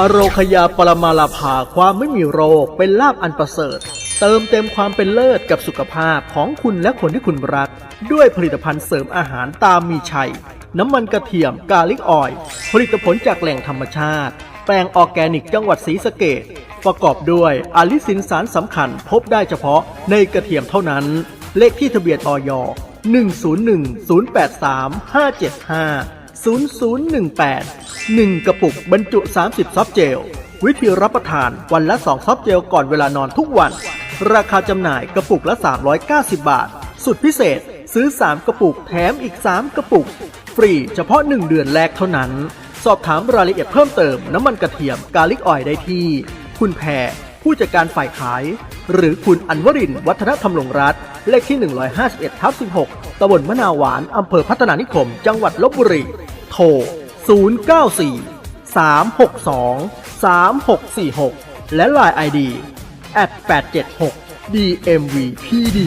อโรคยาปรมาลาภาความไม่มีโรคเป็นลาบอันประเสริฐ เติมเต็มความเป็นเลิศกับสุขภาพของคุณและคนที่คุณรัก ด้วยผลิตภัณฑ์เสริมอาหารตามมีชัย น้ำมันกระเทียมกาลิกออยผลิตผลจากแหล่งธรรมชาติ แปลงออแกนิกจังหวัดศรีสะเกดประกอบด้วยอาลิสินสารสำคัญพบได้เฉพาะในกระเทียมเท่านั้น เลขที่ทะเบียนออย101 083 575 0018 1 กระปุกบรรจุ 30 ซอฟเจล วิธีรับประทานวันละ 2 ซอฟเจลก่อนเวลานอนทุกวัน ราคาจำหน่ายกระปุกละ 390 บาท สุดพิเศษซื้อ 3 กระปุกแถมอีก 3 กระปุก ฟรีเฉพาะ 1 เดือนแรกเท่านั้น สอบถามรายละเอียดเพิ่มเติมน้ำมันกระเทียมกาลิกออยได้ที่ คุณแพรผู้จัดการฝ่ายขาย หรือคุณอันวรินวัฒนธรรมลงรัฐ เลขที่ 151ทับ16ตำบลมะนาวหวานอำเภอพัฒนานิคม จังหวัดลบบุรี โทร 094 362 3646 และ Line ID 876 DMVPD